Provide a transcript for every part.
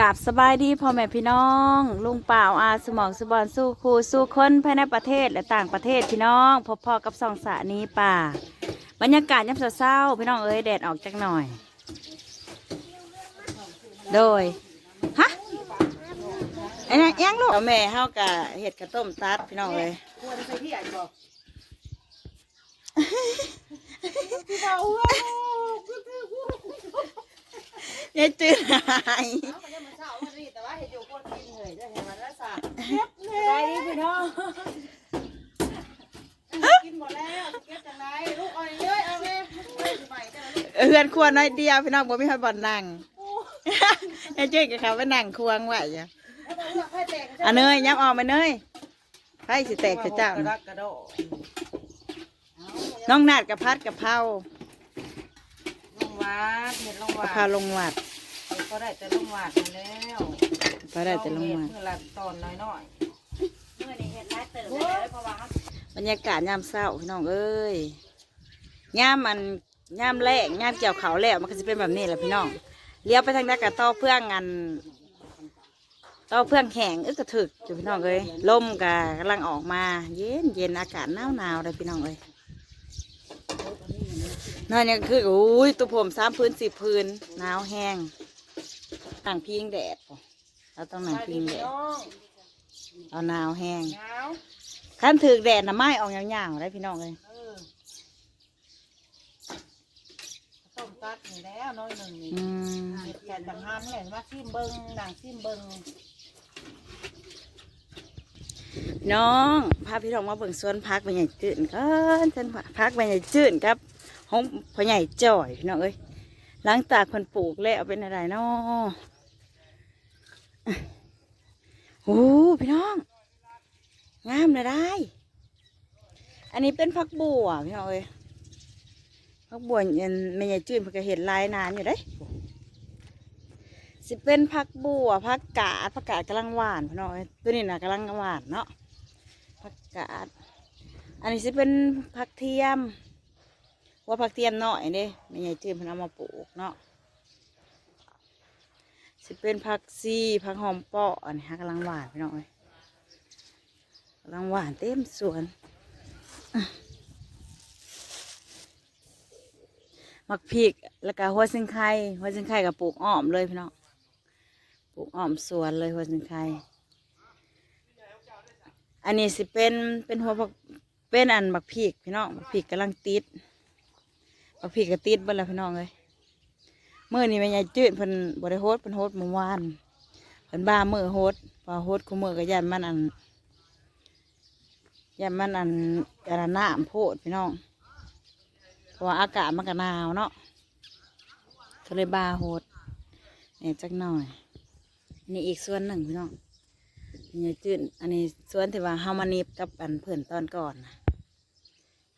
กราบสบายดีพ่อแม่พี่น้อง ลุงเป่าอาสมองสุบอนสู้ครูสู้คนภายในประเทศและต่างประเทศพี่น้องพบพ่อกับสองสานี้ป่า บรรยากาศยามเศร้าๆพี่น้องเอ้ยแดดออกจักหน่อย โดยฮะไอ้นั่ยังลูกเอแม่เฮากะเห็ดกระต้มตัดพี่น้องเอ้ยควรใส่ที่อ่านบอก ยายจืดหายเอามาเนี่ยมันเศร้ามันรีแต่ว่าเห็นอยู่คนกินเลยจะเห็นมันแล้วสาดได้ดีพี่น้องกินหมดแล้วเก็บจากไหนลูกเอาเยอะเอาเลยไม่ใหม่แต่ละลูกเฮือนครัวน้อยเดียวพี่น้องบ่มีใครบ่อนนั่งยายจืดกับเขาไปนั่งควงไว้อยู่แล้วก็เลือกให้แตกอันเนยยับออกมาเนยไฟสิแตกสิเจ้ากระดัน่ะกกระโดดน้องนาดกับพัดกับเผาลง วาดเห็ดลงกะวาดเพราลงหวัดก็ได้แต่ลงวาดมาแล้วก็ได้แต่ลงหวัดเพื่อละตอนน้อยๆเมื่อนี้เห็ดร้ายเติมเลยเพราะว่าบรรยากาศยามเศร้าพี่น้องเอ้ยยามมันยามแรกยามเกี่ยวเขาวแล้วมันก็จะเป็นแบบนี้แหละพี่น้องเลี้ยวไปทางด้านกระต่อเพื่องอันต่อเพื่องแข็งอึกกระถึกอยู่พี่น้องเอ้ยลมกะกำลังออกมา เย็นเย็นอากาศหนาวหนาวเลยพี่น้องเอ้ย นั่นเนี่ยคืออุ้ยตัวผมสามพื้นสิบพื้นหนาวแห้งต่างพิงแดดเราต้องนั่งพิงแดดน้องเอาหนาวแห้งหนาวขั้นถือแดดน่ะไม้ออกยาวๆได้พี่น้องเลยเออต้มตัดนี่แล้วน้อยหนึ่งนี่อืมเห็ดแกนดังฮันเลยมาซิมเบิงหนังซิมเบิงน้องพาพี่น้องมาเบิ่งสวนพักเป็นใหญ่จืดก็สวนพักเป็นใหญ่จืดครับ ห้องพ่อใหญ่จ่อยพี่น้องเอ้ยหลังจากคนปลูกแล้วเป็นอะไรเนาะโอ้พี่น้อง งามเลยได้ อันนี้เป็นพักบัวพี่น้องเอ้ยพักบัวยันไม่ใหญ่จืดเพื่อเห็นลายนานอยู่เด้สิเป็นผักบัวผักกาดผักกาดกำลังหวานพี่น้องเอ้ยตัวนี้นะกำลังหวานเนาะผักกาด อันนี้สิเป็นผักเทียม ว่าผักเทียมน้อยเด้ไม่ใหญ่จืดเพิ่นเอามาปลูกเนาะสิเป็นผักซีผักหอมเปาะอันนี้ฮะกำลังหวานพี่น้องเอ้ยกำลังหวานเต็มสวนมักพริกแล้วก็หัวซิงไข่หัวซิงไข่กับปลูกอ้อมเลยพี่น้องปลูกอ้อมสวนเลยหัวสิงไข่อันนี้สิเป็นเป็นหัวผักเป็นอันบักพีกพี่น้องบักพีกกำลังติด บักพีกก็ติดเบิ่แล้วพี่น้องเลยเมื่อนี้แม่ยายจืดเพิ่นบริโฮสเพิ่นโฮสเมื่อวานเพิ่นบ้าเมื่อโฮสพอโฮสคู่มือก็ยันมันอันยันมันอันกระน้ำโพดพี่น้องเพราะว่าอากาศมันก็หนาวเนาะก็เลยบ้าโฮสเนี่ยจักหน่อยนนี้อีกส่วนหนึ่งพี่น้องนี่จืดอันนี้ส่วนที่ว่าเฮามานิบกับอันเพื่อนตอนก่อนนะ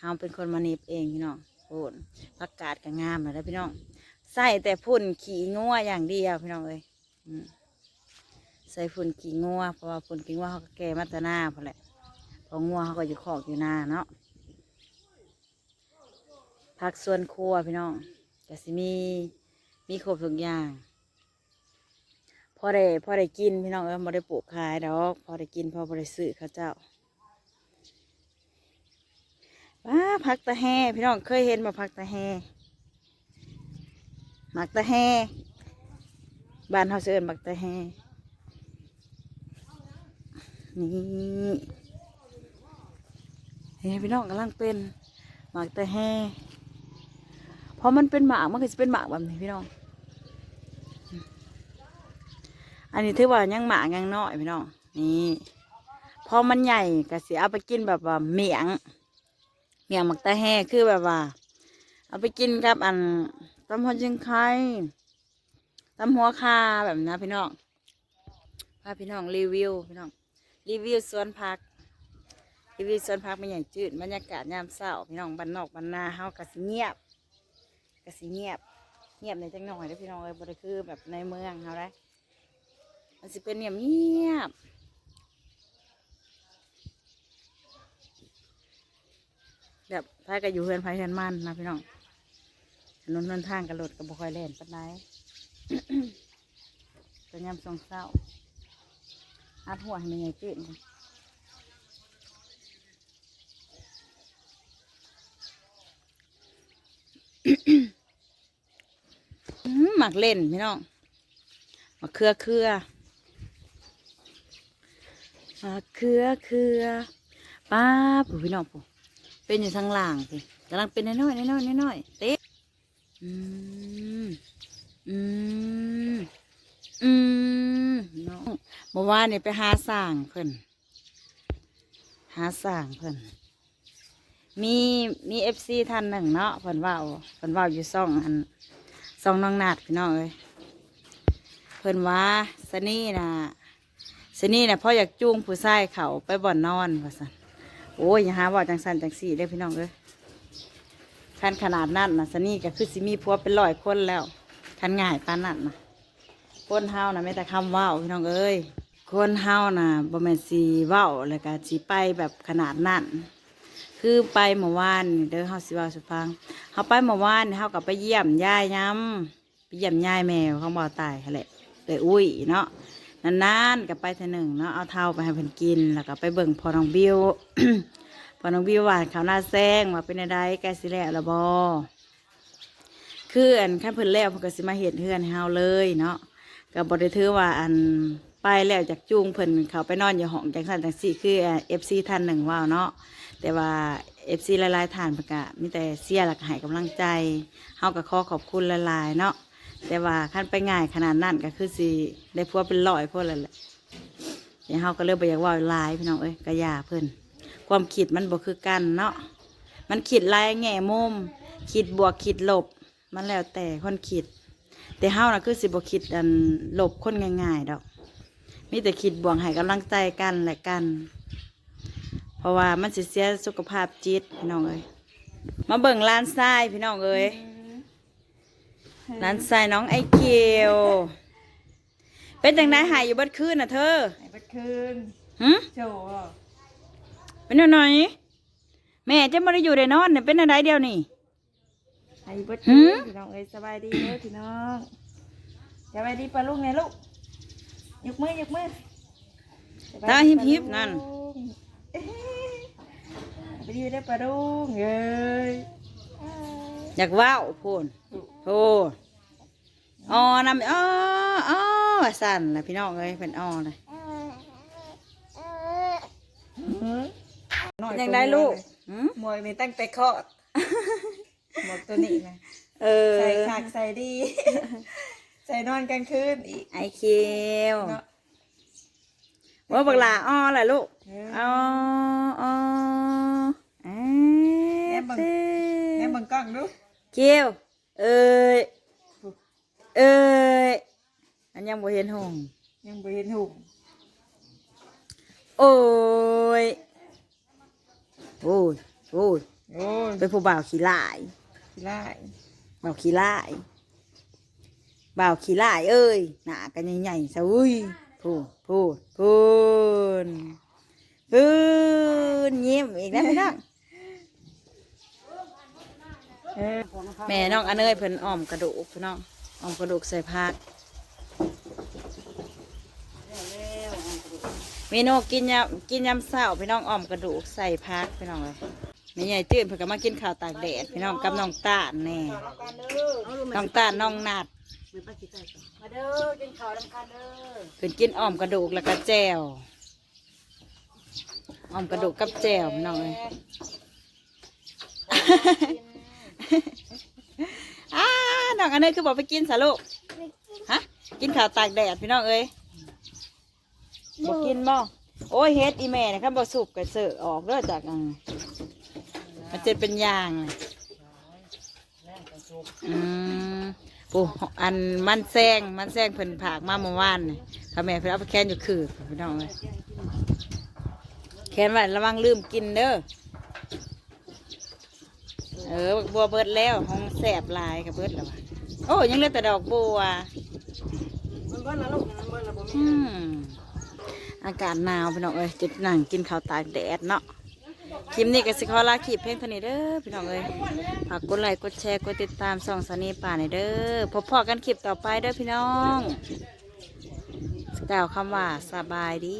เฮาเป็นคนมานิบเองพี่น้อง โอนผักกาดก็งามเลยนะพี่น้องใส่แต่พุ่นขี่งัวอย่างเดียวพี่น้องเอ้ยใส่พุ่นขี่งัวเพราะว่าพุ่นขี่งัวเขาก็แก่มาแตหน้าพอแหละพองัวเขาก็อยู่ขอกอยู่หน้าเนาะผักส่วนครัวพี่น้องก็สิมีมีครบทุกอย่างพอได้พอได้กินพี่น้องเออพอได้ปลูกขายดอกพอได้กินพอพอได้ซื้อข้าเจ้า ว้าผักตะแฮพี่น้องเคยเห็นมาผักตะแฮหมักตะแฮบ้านเขาเสิร์นหมักตะแฮนี่เฮ้พี่น้องกำลังเป็นหมักตะแฮพอมันเป็นหมากมันก็จะเป็นหมากแบบนี้พี่น้อง อันนี้ถือว่ายังหมากยังน้อยพี่น้องนี่พอมันใหญ่ก็สิเอาไปกินแบบว่าเมียง เมียงหมักตะแห่คือแบบว่า เอาไปกินกับอันตำหัวจิงไข่ตำหัวคาแบบนั้พี่น้องพาพี่น้องรีวิวพี่น้องรีวิวสวนผักรีวิวสวนผักมันใหญ่จืดบรรยากาศยามเช้าพี่น้องบ้านนอกบ้านนาเฮากะสิเงียบกะสิเงียบ เงียบในจังหน่อยเด้อพี่น้องเลยบ่ได้คือแบบในเมืองเฮาได้มันสิเป็นเงียบเงียบ แบบพาก็อยู่เฮือนพายเฮือนมันนะพี่น้องถนนนนทางกับรถก็บ่ค่อยแล่นปานใดก็จะยำสองเศร้าอัดหัวให้มันใหญ่เกินอื้อหมักเล่นพี่น้องหมักเครือเครือหมักเครือเครือป้าผู้พี่น้องผู้ เป็นอยู่ทางล่างพี่กำลังเป็นน้อยๆน้อยๆน้อยเต๊ะอืมอืมอืมน้องเมื่อวานนี่ไปหาสร้างเพิ่นหาสร้างเพิ่นมีมีเอฟซีท่านหนึ่งเนาะเพิ่นเว่าเพิ่นเว่าอยู่ซ่องอันซ่องน้องนาดพี่น้องเอ้ยเพิ่นว่าสนี่นะสนี่นะพ่ออยากจูงผู้ชายเขาไปบ่อนนอนว่าสัน โอ้ยอย่าหาว่าจังสันจังสี่เด้อพี่น้องเอ้ยคันขนาดนั้นนะสนี่ก็คือสิมีผัวเป็นร้อยคนแล้วคันง่ายปานนั้นนะคนเฮานะไม่แต่คำว่าวพี่น้องเอ้ยคนเฮานะบ่แม่นสีว้าวแล้วก็สีไปแบบขนาดนั้นคือไปเมื่อวานเด้อเฮาสิว่าสุฟังเฮาไปเมื่อวานเฮาก็ไปเยี่ยมยายย้ำไปเยี่ยมยายแมวเขาบ่ตายแหละเลยอุ้ยเนาะ นานๆก็ไปเทอหนึ่งเนาะเอาเท่าไปให้เพิ่นกิน แล้วก็ไปเบิ่งพอน้องบิวพอน้องบิวว่าเขาหน้าแซงว่าเป็นอะไรใกล้สิแล้วละบ่คืออันขั้นเพิ่นแล้วเพิ่นก็สิมาเฮ็ดเฮือนเฮาเลยเนาะก็บ่ได้ถือว่าอันไปแล้วจากจูงเพิ่นเขาไปนอนอยู่ห้องจังซั่นจังซี่คือ FC ท่านหนึ่งว่าเนาะแต่ว่าเอฟซีหลายๆฐานประกาศมีแต่เสียหลักให้กำลังใจเฮาก็ขอขอบคุณหลายๆเนาะ แต่ว่าขั้นไปง่ายขนาดนั้นก็คือสิได้พัวเป็นร้อยพวกแล้วแหละเดี๋ยวเฮาก็เริ่มไปอยากว่าหลายพี่น้องเอ้ยกระยาเพิ่นความคิดมันบ่คือกันเนาะมันคิดลายแง่มุมคิดบวกคิดลบ มันแล้วแต่คนคิด แต่เฮาน่ะคือสิบ่คิดอันลบคนง่ายๆดอกมีแต่คิดบวกให้กำลังใจกันและกัน เพราะว่ามันสิเสียสุขภาพจิตพี่น้องเอ้ยมาเบิ่งร้านทรายพี่น้องเอ้ย ร้านทรายน้องไอเกียวเป็นจังไดหายอยู่เบัดคืนน่ะเธอไหนบัดคืนหึโจเป็นหน่อยแม่จะไม่ได้อยู่ได้นอนเนี่ยเป็นอะไรเดียวนี่ไหนบัดหืคืมนพี่น้องเอ้ยสบายดีเด้อพี่น้องสบายดีปะลูกไงลูกยกมือยกมือสบยดีตาหิบๆนั่นสบายดีได้อปะลูกเอ้ย อยากว่าวพูนโธ่อ๋อนำอ๋ออ๋อสั่นละพี่น้องเอ้ยเป็นอ๋อเลยหน่อยังได้ลูกหืมมวยมีตั้งแต่คลอดหมวกตัวนี้นะเออใส่ขากใส่ดี ใส่นอนกลางคืนอีก ไอเคียวเนาะว่าบักหลาอ้อแหละลูกเอออ๋ออ๋อเอ้ยแม่บังแม่เบังกล้องดู เคียวเอ้ยเอ้ยอันยังบ่เห็นหงยังบ่เห็นหุบโอ้ยโอ้ยโอ้ยโอ้ยเป็นผู้บ่าวขี้ลายขี้ไล่บ่าวขี้ลายบ่าวขี้ลายเอ้ยหน้ากันใหญ่ๆซะอุ้ยพูดพูดพูนพูนยิ้มอีกแล้วพี่น้องเออ แม่น้องอันเนยเพิ่นอ้อมกระดูกพี่น้องอ้อมกระดูกใส่ผักเมนูกินยำกินยำเศร้าพี่น้องอ้อมกระดูกใส่ผักพี่น้องเลยแม่ใหญ่ตื่นเพิ่นก็มากินข้าวตากแดดพี่น้องกับน้องตาลแน่น้องตาลน้องนัดมาเด้อกินข้าวน้ำกันเด้อเพิ่นกินอ้อมกระดูกแล้วก็แจ่วอ้อมกระดูกกับแจ่วพี่น้องเลย อ้าน้องอันนี้คือบอกไปกินสะลูกฮะ กินข้าวตากแดดพี่น้องเอ้ยบอกกินบ่โอ้ยเฮ็ดอีแม่นะครับบ่สูบกระเสือออกเด้อจากอันมันจะเป็นยางเลยอืมปูอันมันแซงมันแซงเพิ่นผากมาเมื่อวานนี่ถ้าแม่เพิ่นเอาไปแคนอยู่คือพี่น้องเอ้ยแคนไว้ระวังลืมกินเด้อ เออบักบัวเบิดแล้วห้องแสบหลายกับเบิดแล้ววะโอ้ยังเหลือแต่ดอกบัวมันเบิ้ลนะลูกมันเบิ้ลนะบ่มีอืมอากาศหนาวพี่น้องเอ้ยจุดนั่งกินข้าวตากแดดเนาะคลิปนี้ก็สิขอลาคลิปเพียงเท่านี้เด้อพี่น้องเอ้ยฝากกดไลค์กดแชร์กดติดตามส่องสนีป่าในอยเด้อพบพอกันคลิปต่อไปเด้อพี่น้องกล่าวคำว่าสบายดี